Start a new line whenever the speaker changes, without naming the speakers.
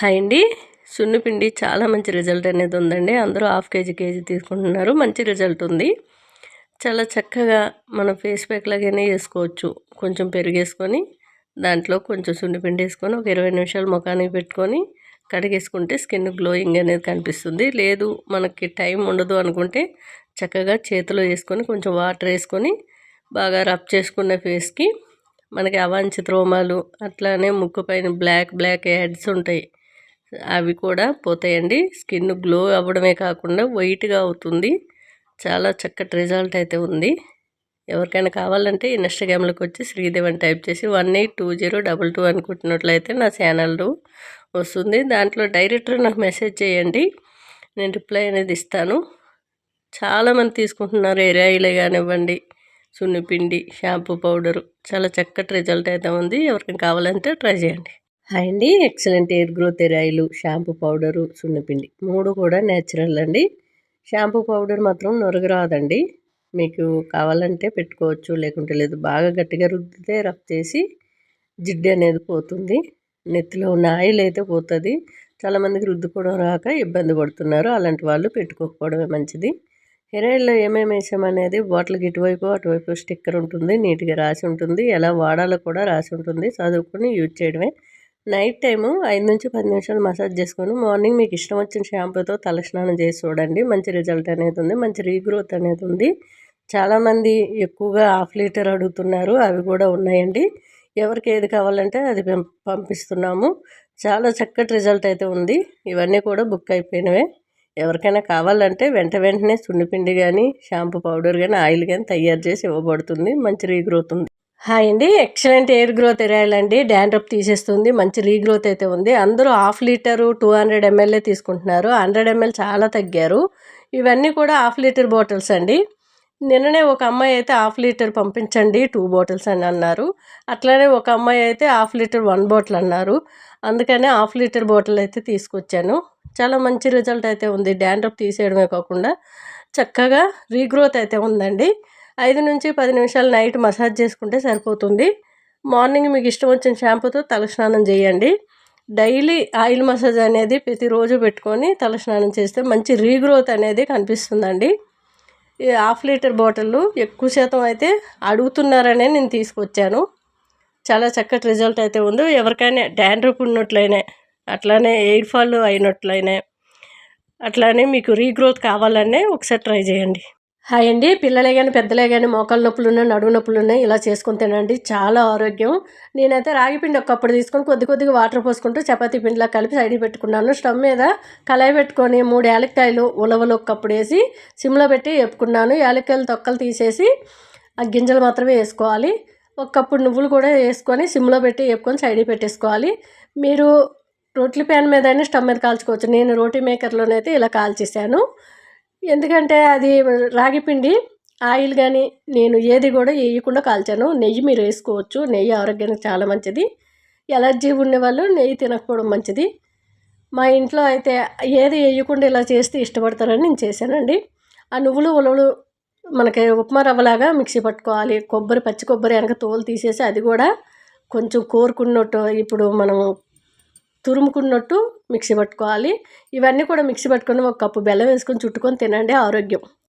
Hi అండి. సున్నిపిండి చాలా మంచి రిజల్ట్ అనేది ఉందండి. అందరూ హాఫ్ కేజీ కేజీ తీసుకుంటున్నారు. మంచి రిజల్ట్ ఉంది. చాలా చక్కగా మన ఫేస్ ప్యాక్ లాగానే వేసుకోవచ్చు కొంచెం పెరిగేసుకొని దాంట్లో కొంచెం సున్నిపిండి వేసుకొని ఒక ఇరవై నిమిషాలు ముఖానికి పెట్టుకొని కడిగేసుకుంటే స్కిన్ గ్లోయింగ్ అనేది కనిపిస్తుంది. లేదు మనకి టైం ఉండదు అనుకుంటే చక్కగా చేతిలో వేసుకొని కొంచెం వాటర్ వేసుకొని బాగా రబ్ చేసుకున్న ఫేస్కి మనకి అవాంఛిత రోమాలు అట్లానే ముక్కు పైన బ్లాక్ బ్లాక్ యాడ్స్ ఉంటాయి. అవి కూడా పోతాయండి. స్కిన్ గ్లో అవ్వడమే కాకుండా వైట్గా అవుతుంది. చాలా చక్కటి రిజల్ట్ అయితే ఉంది. ఎవరికైనా కావాలంటే ఇన్స్టాగ్రామ్లోకి వచ్చి శ్రీదేవ్ అని టైప్ చేసి one eight two zero double two అనుకుంటున్నట్లయితే నా ఛానల్ వస్తుంది. దాంట్లో డైరెక్టర్ నాకు మెసేజ్ చేయండి. నేను రిప్లై అనేది ఇస్తాను. చాలామంది తీసుకుంటున్నారు ఎరాయిలే కానివ్వండి సున్నిపిండి షాంపూ పౌడరు. చాలా చక్కటి రిజల్ట్ అయితే ఉంది. ఎవరికైనా కావాలంటే ట్రై చేయండి. హాయ్ అండి. ఎక్సలెంట్ ఎయిర్ గ్రోత్ ఎరాయిలు షాంపూ పౌడరు సున్నపిండి మూడు కూడా నేచురల్ అండి. షాంపూ పౌడర్ మాత్రం నొరగరాదండి. మీకు కావాలంటే పెట్టుకోవచ్చు లేకుంటే లేదు. బాగా గట్టిగా రుద్దితే రఫ్ చేసి జిడ్డు అనేది పోతుంది. నెత్తిలో ఉన్న ఆయిల్ అయితే పోతుంది. చాలామందికి రుద్దుకోవడం రాక ఇబ్బంది పడుతున్నారు. అలాంటి వాళ్ళు పెట్టుకోకపోవడమే మంచిది. హెయిర్ ఆయిల్లో ఏమేమి వేసామనేది బాటిల్కి ఇటువైపు అటువైపు స్టిక్కర్ ఉంటుంది నీట్గా రాసి ఉంటుంది. ఎలా వాడాలో కూడా రాసి ఉంటుంది. చదువుకొని యూజ్ చేయడమే. నైట్ టైము ఐదు నుంచి పది నిమిషాలు మసాజ్ చేసుకొని మార్నింగ్ మీకు ఇష్టం వచ్చిన షాంపూతో తలస్నానం చేసి చూడండి. మంచి రిజల్ట్ అనేది ఉంది. మంచి రీగ్రోత్ అనేది ఉంది. చాలామంది ఎక్కువగా హాఫ్ లీటర్ అడుగుతున్నారు. అవి కూడా ఉన్నాయండి. ఎవరికి ఏది కావాలంటే అది పంపిస్తున్నాము. చాలా చక్కటి రిజల్ట్ అయితే ఉంది. ఇవన్నీ కూడా బుక్ అయిపోయినవే. ఎవరికైనా కావాలంటే వెంట వెంటనే సున్నిపిండి కానీ షాంపూ పౌడర్ కానీ ఆయిల్ కానీ తయారు చేసి ఇవ్వబడుతుంది. మంచి రీగ్రోత్ ఉంది. హాయ్ అండి. ఎక్సలెంట్ ఎయిర్ గ్రోత్ అండి. డాండ్రప్ తీసేస్తుంది. మంచి రీగ్రోత్ అయితే ఉంది. అందరూ half litre two hundred ML తీసుకుంటున్నారు. హండ్రెడ్ ఎంఎల్ చాలా తగ్గారు. ఇవన్నీ కూడా హాఫ్ లీటర్ బాటిల్స్ అండి. నిన్ననే ఒక అమ్మాయి అయితే హాఫ్ లీటర్ పంపించండి టూ బాటిల్స్ అని అన్నారు. అట్లానే ఒక అమ్మాయి అయితే హాఫ్ లీటర్ వన్ బాటిల్ అన్నారు. అందుకనే హాఫ్ లీటర్ బాటిల్ అయితే తీసుకొచ్చాను. చాలా మంచి రిజల్ట్ అయితే ఉంది. డాండ్రప్ తీసేయడమే కాకుండా చక్కగా రీగ్రోత్ అయితే ఉందండి. ఐదు నుంచి పది నిమిషాలు నైట్ మసాజ్ చేసుకుంటే సరిపోతుంది. మార్నింగ్ మీకు ఇష్టం వచ్చిన షాంపూతో తలస్నానం చేయండి. డైలీ ఆయిల్ మసాజ్ అనేది ప్రతిరోజు పెట్టుకొని తలస్నానం చేస్తే మంచి రీగ్రోత్ అనేది కనిపిస్తుందండి. ఈ హాఫ్ లీటర్ బాటిల్ ఎక్కువ శాతం అయితే అడుగుతున్నారనే నేను తీసుకొచ్చాను. చాలా చక్కటి రిజల్ట్ అయితే ఉంది. ఎవరికైనా డాండ్రూప్ ఉన్నట్లయినా అట్లానే ఎయిర్ ఫాల్ అయినట్లయినా అట్లానే మీకు రీగ్రోత్ కావాలనే ఒకసారి ట్రై చేయండి. హాయ్ అండి. పిల్లలే కానీ పెద్దలే కానీ మోకాళ్ళ నొప్పులు ఉన్నాయి నడువు నొప్పులు ఉన్నాయి ఇలా చేసుకుని తినండి. చాలా ఆరోగ్యం. నేనైతే రాగి పిండి ఒకప్పుడు తీసుకొని కొద్ది కొద్దిగా వాటర్ పోసుకుంటూ చపాతీ పిండిలా కలిపి సైడ్ పెట్టుకున్నాను. స్టవ్ మీద కళాయి పెట్టుకొని మూడు యాలక్కాయలు ఉలవలు ఒక్కప్పుడు వేసి సిమ్లో పెట్టి వేపుకున్నాను. యాలక్కాయలు తొక్కలు తీసేసి ఆ గింజలు మాత్రమే వేసుకోవాలి. ఒకప్పుడు నువ్వులు కూడా వేసుకొని సిమ్లో పెట్టి వేపుకొని సైడ్ పెట్టేసుకోవాలి. మీరు రొట్టెల ప్యాన్ మీద అయినా స్టవ్ మీద కాల్చుకోవచ్చు. నేను రోటీ మేకర్లోనైతే ఇలా కాల్చేసాను ఎందుకంటే అది రాగి పిండి ఆయిల్ కానీ నేను ఏది కూడా వేయకుండా కాల్చాను. నెయ్యి మీరు వేసుకోవచ్చు. నెయ్యి ఆరోగ్యానికి చాలా మంచిది. ఎలర్జీ ఉండేవాళ్ళు నెయ్యి తినకపోవడం మంచిది. మా ఇంట్లో అయితే ఏది వేయకుండా ఇలా చేస్తే ఇష్టపడతారని నేను చేశానండి. ఆ నువ్వులు ఉలవలు మనకి ఉప్మా రవ్వలాగా మిక్సీ పట్టుకోవాలి. కొబ్బరి పచ్చి కొబ్బరి వెనక తోలు తీసేసి అది కూడా కొంచెం కోరుకున్నట్టు ఇప్పుడు మనం తురుముకున్నట్టు మిక్సీ పట్టుకోవాలి. ఇవన్నీ కూడా మిక్సీ పట్టుకొని ఒక కప్పు బెల్లం వేసుకొని చుట్టుకొని తినండి. ఆరోగ్యం.